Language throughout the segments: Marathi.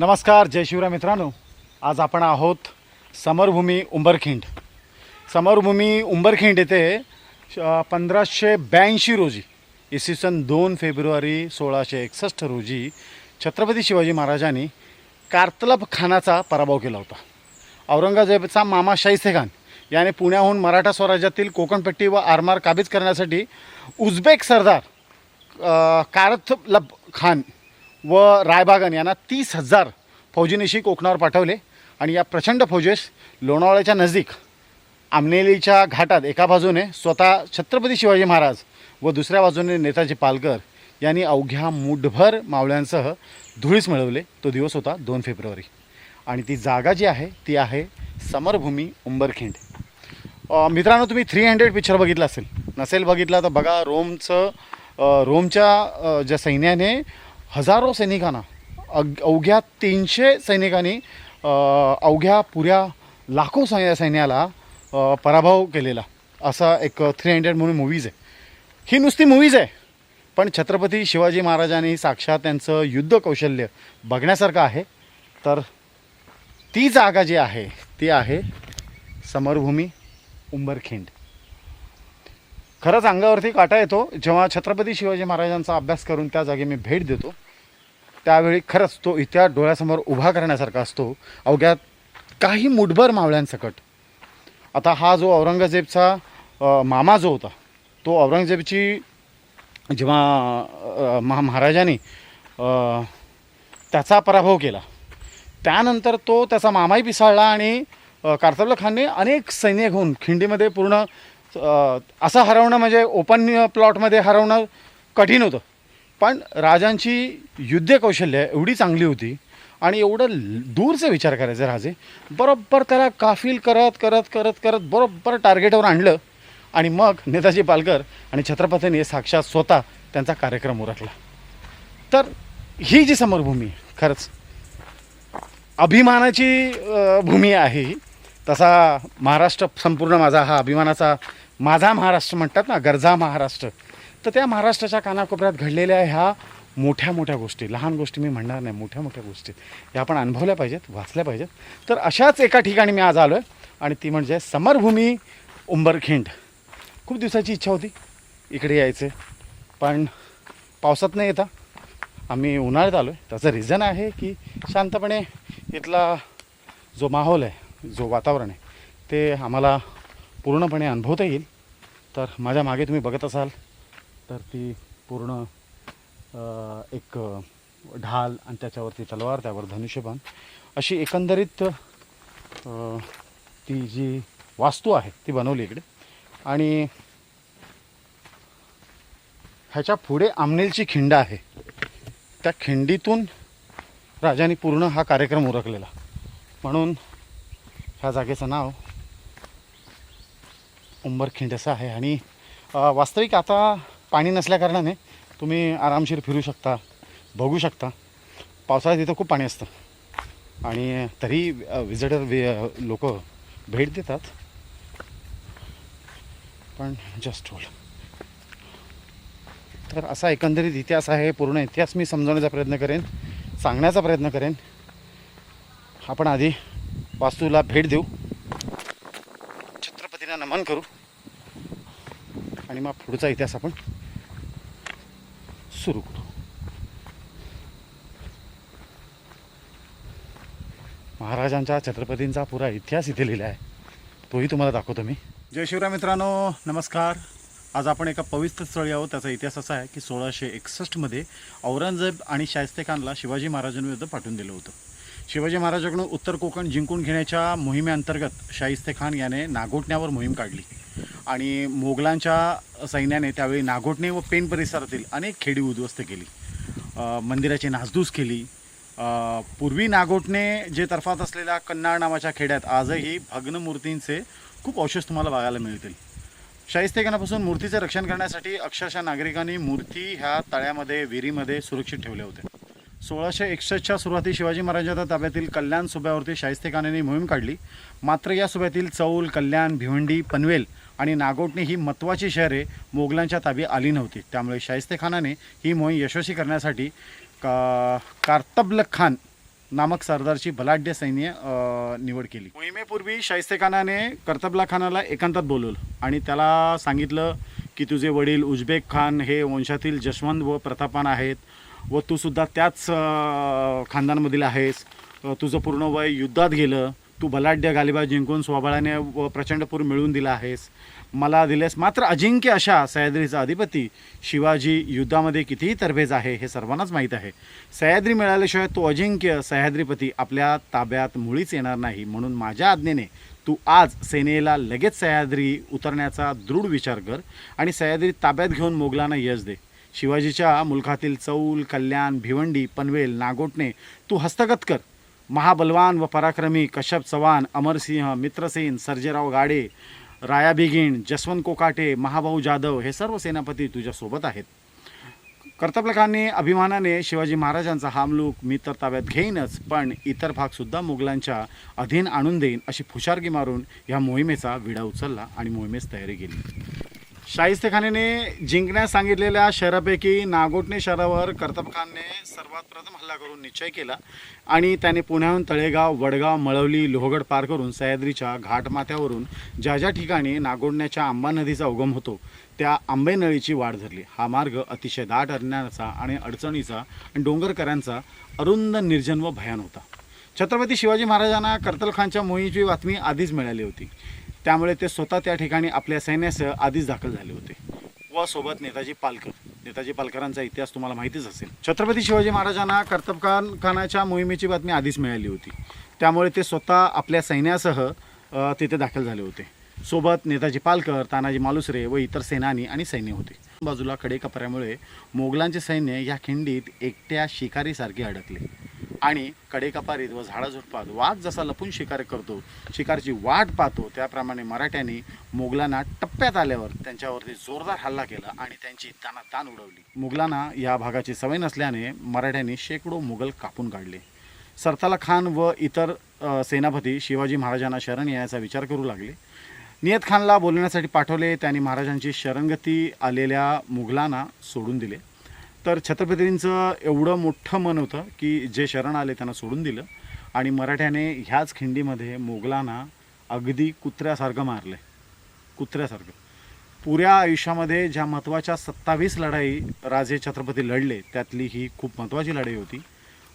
नमस्कार जय शिवराय मित्रांनो. आज आपण आहोत समरभूमी उंबरखिंड. समरभूमी उंबरखिंड येथे पंधराशे ब्याऐंशी रोजी इसवी सन दोन फेब्रुवारी सोळाशे एकसष्ट रोजी छत्रपती शिवाजी महाराजांनी कार्तलब खानाचा पराभव केला होता. औरंगजेबचा मामा शाहिस्तेखान याने पुण्याहून मराठा स्वराज्यातील कोकणपट्टी व आरमार काबीज करण्यासाठी उझबेक सरदार अ, खान व रायबागन यांना तीस हजार फौजीनिशी कोकणावर पाठवले. आणि या प्रचंड फौजेस लोणावळ्याच्या नजीक आमनेलीच्या घाटात एका बाजूने स्वतः छत्रपती शिवाजी महाराज व दुसऱ्या बाजूने नेताजी पालकर यांनी अवघ्या मुठभर मावळ्यांसह धुळीस मिळवले. तो दिवस होता दोन फेब्रुवारी. आणि ती जागा जी आहे ती आहे समरभूमी उंबरखिंड. मित्रांनो तुम्ही थ्री हंड्रेड पिक्चर बघितला असेल. नसेल बघितला तर बघा रोमचं रोमच्या ज्या सैन्याने हजारो सैनिकांना अग अवघ्या तीनशे सैनिकांनी अवघ्या पुऱ्या लाखो सै सैन्याला पराभव केलेला. असा एक थ्री हंड्रेड म्हणून मूवीज आहे. ही नुसती मूवीज आहे पण छत्रपती शिवाजी महाराजांनी साक्षात त्यांचं युद्ध कौशल्य बघण्यासारखं आहे. तर ती जागा जी आहे ती आहे समरभूमी उंबरखिंड. खरंच अंगावरती काटा येतो. जेव्हा छत्रपती शिवाजी महाराजांचा अभ्यास करून त्या जागी मी भेट देतो त्यावेळी खरंच तो इतिहास डोळ्यासमोर उभा करण्यासारखा असतो. अवघ्या काही मुठभर मावळ्यांसकट. आता हा जो औरंगजेबचा मामा जो होता तो औरंगजेबची जेव्हा महा महाराजांनी त्याचा पराभव केला त्यानंतर तो त्याचा मामाही पिसाळला आणि अ, कार्तबल खानने अनेक सैन्य घेऊन खिंडीमध्ये पूर्ण असं हरवणं म्हणजे ओपन प्लॉटमध्ये हरवणं कठीण होतं. पण राजांची युद्ध कौशल्य एवढी चांगली होती आणि एवढं दूरचे विचार करायचे राजे बरोबर त्याला काफील करत करत करत करत बरोबर टार्गेटवर आणलं आणि मग नेताजी पालकर आणि छत्रपतींनी साक्षात स्वतः त्यांचा कार्यक्रम उरकला. तर ही जी समरभूमी आहे, खरंच अभिमानाची भूमी आहे ही तसा महाराष्ट्र संपूर्ण माझा हा अभिमानाचा माझा महाराष्ट्र म्हणतात ना गरजा महाराष्ट्र. तर त्या महाराष्ट्राच्या कानाकोपऱ्यात घडलेल्या ह्या मोठ्या मोठ्या गोष्टी लहान गोष्टी मी म्हणणार नाही मोठ्या मोठ्या गोष्टी ह्या आपण अनुभवल्या पाहिजेत वाचल्या पाहिजेत. तर अशाच एका ठिकाणी मी आज आलो आहे आणि ती म्हणजे समरभूमी उंबरखिंड. खूप दिवसाची इच्छा होती इकडे यायचे पण पावसात नाही येता आम्ही उन्हाळ्यात आलो आहे त्याचं रिझन आहे की शांतपणे इथला जो माहोल आहे जो वातावरण आहे ते आम्हाला पूर्णपणे अनुभवता येईल. तर माझ्या मागे तुम्ही बघत असाल तर ती पूर्ण एक ढाल आणि त्याच्यावरती तलवार त्यावर धनुष्यबाण अशी एकंदरीत ती जी वास्तू आहे ती बनवली इकडे. आणि ह्याच्या पुढे आमनेलची खिंड आहे. त्या खिंडीतून राजाने पूर्ण हा कार्यक्रम उरकलेला. म्हणून ह्या जागेचं नाव उंबरखिंड असं आहे. आणि वास्तविक आता पाणी नसल्याकारणाने तुम्ही आरामशीर फिरू शकता बघू शकता. पावसाळ्यात इथं खूप पाणी असतं. आणि तरी विजिटर वि लोक भेट देतात. पण जस्ट होल तर असा एकंदरीत इतिहास आहे पूर्ण इतिहास मी समजवण्याचा प्रयत्न करेन सांगण्याचा प्रयत्न करेन. आपण आधी वास्तूला भेट देऊ. छत्रपतींना नमन करू. आणि मग पुढचा इतिहास आपण सुरू करू. महाराजांच्या छत्रपतींचा पुरा इतिहास इथे लिहिला आहे. तोही तुम्हाला दाखवतो मी. जय शिवराय मित्रांनो नमस्कार. आज आपण एका पवित्र स्थळी आहोत. त्याचा इतिहास असा आहे की सोळाशे एकसष्टमध्ये औरंगजेब आणि शाहिस्ते खानला शिवाजी महाराजांविरुद्ध पाठवून दिलं होतं. शिवाजी महाराजांकडून उत्तर कोकण जिंकून घेण्याच्या मोहिमेअंतर्गत शाहिस्ते खान याने नागोटण्यावर मोहीम काढली. आणि मोगलांच्या सैन्याने त्यावेळी नागोटणे व पेन परिसरातील अनेक खेडी उद्ध्वस्त केली. मंदिराची नासधूस केली. पूर्वी नागोटणे जे तर्फात असलेल्या कन्नाळ नावाच्या खेड्यात आजही भग्न मूर्तींचे खूप अवशेष तुम्हाला बघायला मिळतील. शाहिस्तेखानापासून मूर्तीचे रक्षण करण्यासाठी अक्षरशः नागरिकांनी मूर्ती ह्या तळ्यामध्ये विहिरीमध्ये सुरक्षित ठेवल्या होत्या. सोळाशे एकसष्टच्या सुरुवाती शिवाजी महाराजांच्या ताब्यातील कल्याण सुब्यावरती शाहिस्तेखानाने मोहीम काढली. मात्र या सुब्यातील चौल कल्याण भिवंडी पनवेल आणि नागोटणे ही महत्त्वाची शहरे मोगलांच्या ताबी आली नव्हती. त्यामुळे शाहिस्तेखानाने ही मोहीम यशस्वी करण्यासाठी का कार्तबल खान नामक सरदारची बलाढ्य सैन्य निवड केली. मोहिमेपूर्वी शाहिस्तेखानाने कर्तबला खानाला एकांतात बोलवलं आणि त्याला सांगितलं की तुझे वडील उजबेक खान हे वंशातील जशवंत व प्रतापान आहेत. व तू सुद्धा त्याच खानदानमधील आहेस. तुझं पूर्ण वय युद्धात गेलं. तू बलाढ्य गालिबा जिंकून स्वबळाने व प्रचंडपूर मिळवून दिला आहेस. मला दिलेस मात्र अजिंक्य अशा सह्याद्रीचा अधिपती. शिवाजी युद्धामध्ये कितीही तरबेज आहे हे सर्वांनाच माहीत आहे. सह्याद्री मिळाल्याशिवाय तो अजिंक्य सह्याद्रीपती आपल्या ताब्यात मुळीच येणार नाही. म्हणून माझ्या आज्ञेने तू आज सेनेला लगेच सह्याद्री उतरण्याचा दृढ विचार कर आणि सह्याद्री ताब्यात घेऊन मोगलांना यश दे. शिवाजीच्या मुलखातील चौल कल्याण भिवंडी पनवेल नागोटणे तू हस्तगत कर. महाबलवान व पराक्रमी कश्यप चव्हाण अमरसिंह मित्रसेन सर्जेराव गाडे राया बिगिण जसवंत कोकाटे महाभाऊ जाधव हे सर्व सेनापती तुझ्यासोबत आहेत. कर्तपलकांनी अभिमानाने शिवाजी महाराजांचा हामलूक मी तर ताब्यात घेईनच पण इतर भागसुद्धा मुघलांच्या अधीन आणून देईन अशी फुशारगी मारून ह्या मोहिमेचा विडा उचलला आणि मोहिमेस तयारी केली. शाहिस्तेखानाने जिंकण्यास सांगितलेल्या शहरापैकी नागोटणे शहरावर कर्तबखानने सर्वात प्रथम हल्ला करून निश्चय केला आणि त्याने पुण्याहून तळेगाव वडगाव मळवली लोहगड पार करून सह्याद्रीच्या घाटमाथ्यावरून ज्या ज्या ठिकाणी नागोडण्याच्या आंबा नदीचा उगम होतो त्या आंबेनळीची वाढ धरली. हा मार्ग अतिशय दाट अरण्याचा आणि अडचणीचा आणि डोंगरकऱ्यांचा अरुंद निर्जन व भयान होता. छत्रपती शिवाजी महाराजांना कर्तलखानच्या मोहीची बातमी आधीच मिळाली होती. त्यामुळे ते स्वतः त्या ठिकाणी आपल्या सैन्यासह आधीच दाखल झाले होते. व सोबत नेताजी पालकर. नेताजी पालकरांचा इतिहास तुम्हाला माहितीच असेल. छत्रपती शिवाजी महाराजांना कर्तबखान खानाच्या मोहिमेची बातमी आधीच मिळाली होती. त्यामुळे ते स्वतः आपल्या सैन्यासह तिथे दाखल झाले होते. सोबत नेताजी पालकर तानाजी मालुसरे व इतर सेनानी आणि सैन्य होते. बाजूला कडेकपऱ्यामुळे मोगलांचे सैन्य या खिंडीत एकट्या शिकारीसारखे अडकले. आणि कडेकपारीत व झाडाझुडपात वाघ जसा लपून शिकार करतो शिकारची वाट पाहतो त्याप्रमाणे मराठ्यांनी मोगलांना टप्प्यात आल्यावर त्यांच्यावरती जोरदार हल्ला केला आणि त्यांची तानातान उडवली. मुघलांना या भागाची सवय नसल्याने मराठ्यांनी शेकडो मुघल कापून काढले. सरताला खान व इतर सेनापती शिवाजी महाराजांना शरण येण्याचा विचार करू लागले. नियत खानला बोलण्यासाठी पाठवले त्यांनी महाराजांची शरणगती आलेल्या मुघलांना सोडून दिले. तर छत्रपतींचं एवढं मोठं मन होतं की जे शरण आले त्यांना सोडून दिलं आणि मराठ्याने ह्याच खिंडीमध्ये मोगलांना अगदी कुत्र्यासारखं मारलं कुत्र्यासारखं. पुऱ्या आयुष्यामध्ये ज्या महत्त्वाच्या सत्तावीस लढाई राजे छत्रपती लढले त्यातली ही खूप महत्त्वाची लढाई होती.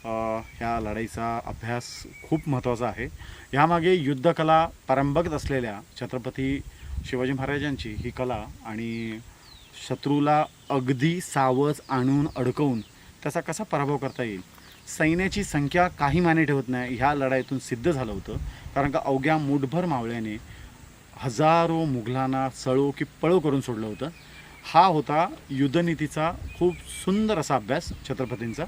ह्या लढाईचा अभ्यास खूप महत्त्वाचा आहे. यामागे युद्धकला पारंगत असलेल्या छत्रपती शिवाजी महाराजांची ही कला आणि शत्रूला अगदी सावज आणून अडकवून त्याचा कसा पराभव करता येईल? सैन्याची संख्या काही माने ठेवत नाही ह्या लढाईतून सिद्ध झालं होतं. कारण का अवघ्या मुठभर मावळ्याने हजारो मुघलांना सळो की पळो करून सोडलं होतं. हा होता युद्धनीतीचा खूप सुंदर असा अभ्यास छत्रपतींचा.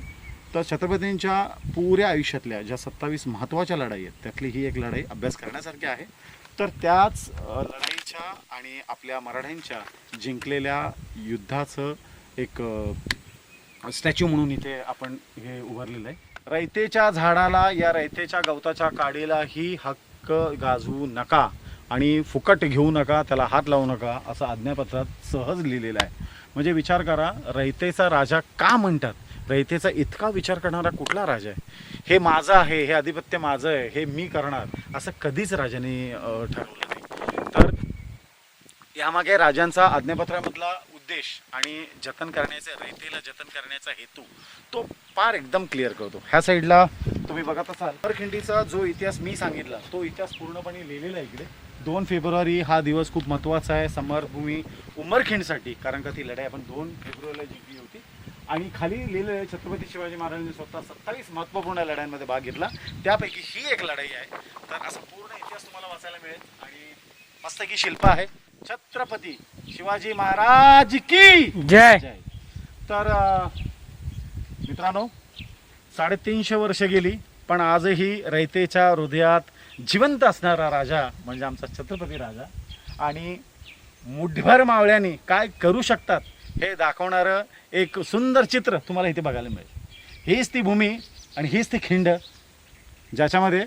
तर छत्रपतींच्या पुऱ्या आयुष्यातल्या ज्या सत्तावीस महत्त्वाच्या लढाई आहेत त्यातली ही एक लढाई अभ्यास करण्यासारखी आहे. तर त्याच लढाई लढाईच्या आणि आपल्या मराठ्यांच्या जिंकलेल्या युद्धाचं एक स्टॅच्यू म्हणून इथे आपण हे उभारलेलं आहे. रयतेच्या झाडाला या रयतेच्या गवताच्या काडीला ही हक्क गाजवू नका आणि फुकट घेऊ नका त्याला हात लावू नका असं आज्ञापत्रात सहज लिहिलेलं आहे. म्हणजे विचार करा रयतेचा राजा का म्हणतात? रयतेचा इतका विचार करणारा कुठला राजा आहे? हे माझं आहे हे आधिपत्य माझं आहे हे मी करणार असं कधीच राजाने ठरवलं यामागे राजांचा आज्ञापत्रामधला उद्देश आणि जतन करण्याचे रयतेला जतन करण्याचा हेतू तो फार एकदम क्लिअर करतो. ह्या साईडला तुम्ही बघत असाल परखिंडीचा जो इतिहास मी सांगितला तो इतिहास पूर्णपणे लिहिलेला आहे इकडे. दोन फेब्रुवारी हा दिवस खूप महत्त्वाचा आहे समरभूमी उमरखिंडसाठी कारण का ती लढाई आपण दोन फेब्रुवारीला जिंकली होती. आणि खाली लिहिलेलं आहे छत्रपती शिवाजी महाराजांनी स्वतः सत्तावीस महत्त्वपूर्ण लढाईमध्ये भाग घेतला. त्यापैकी ही एक लढाई आहे. तर असा पूर्ण इतिहास तुम्हाला वाचायला मिळेल. आणि मस्तकी शिल्प आहे. छत्रपती शिवाजी महाराज की जय. जय. तर अ, मित्रांनो साडेतीनशे वर्ष गेली पण आजही रयतेच्या हृदयात जिवंत असणारा राजा म्हणजे आमचा छत्रपती राजा आणि मुठभर मावळ्यांनी काय करू शकतात हे दाखवणारं एक सुंदर चित्र तुम्हाला इथे बघायला मिळेल. हीच ती भूमी आणि हीच ती खिंड ज्याच्यामध्ये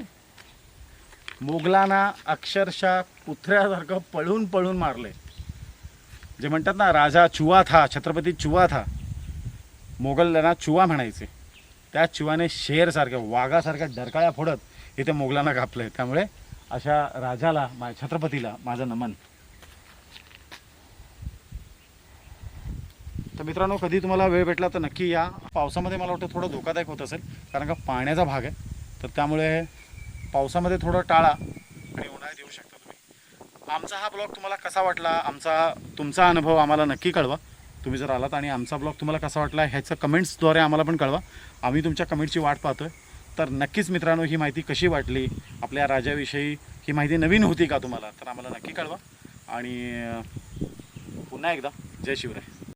मुघलांना अक्षरशः कुत्र्यासारखं पळून पळून मारले. जे म्हणतात ना राजा चुवा था छत्रपती चुवा था. मोगल त्यांना चुवा म्हणायचे. त्या चुवाने शेरसारख्या वाघासारख्या डरकाळ्या फोडत इथे मोगलांना कापलं. आहे त्यामुळे अशा राजाला मा छत्रपतीला माझं नमन. तर मित्रांनो कधी तुम्हाला वेळ भेटला तर नक्की या. पावसामध्ये मला वाटतं थोडं धोकादायक होत असेल कारण का पाण्याचा भाग आहे. तर त्यामुळे पावसामध्ये थोडं टाळा आणि उन्हाळ्यात येऊ शकता तुम्ही. आमचा हा ब्लॉग तुम्हाला कसा वाटला? आमचा तुमचा अनुभव आम्हाला नक्की कळवा. तुम्ही जर आलात आणि आमचा ब्लॉग तुम्हाला कसा वाटला ह्याचं कमेंट्सद्वारे आम्हाला पण कळवा. आम्ही तुमच्या कमेंटची वाट पाहतोय. तर नक्कीच मित्रांनो ही माहिती कशी वाटली? आपल्या राजाविषयी ही माहिती नवीन होती का तुम्हाला? तर आम्हाला नक्की कळवा. आणि पुन्हा एकदा जय शिवराय.